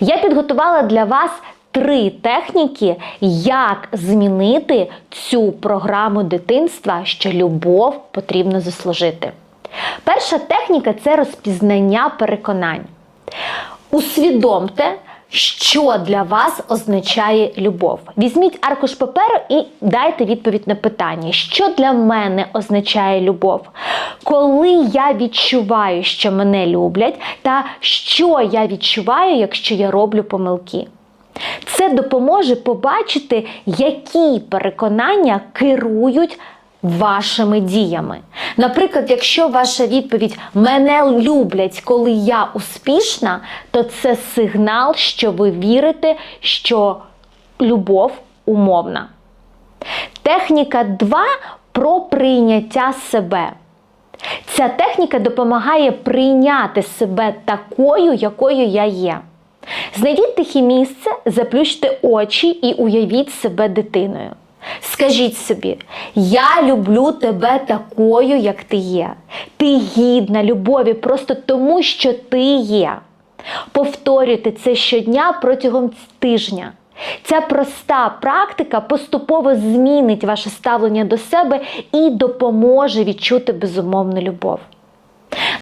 Я підготувала для вас три техніки, як змінити цю програму дитинства, що любов потрібно заслужити. Перша техніка це розпізнання переконань. Усвідомте, що для вас означає любов. Візьміть аркуш паперу і дайте відповідь на питання, що для мене означає любов. Коли я відчуваю, що мене люблять, та що я відчуваю, якщо я роблю помилки. Це допоможе побачити, які переконання керують вашими діями. Наприклад, якщо ваша відповідь мене люблять, коли я успішна, то це сигнал, що ви вірите, що любов умовна. Техніка 2 про прийняття себе. Ця техніка допомагає прийняти себе такою, якою я є. Знайдіть тихе місце, заплющте очі і уявіть себе дитиною. Скажіть собі, я люблю тебе такою, як ти є. Ти гідна любові просто тому, що ти є. Повторюйте це щодня протягом тижня. Ця проста практика поступово змінить ваше ставлення до себе і допоможе відчути безумовну любов.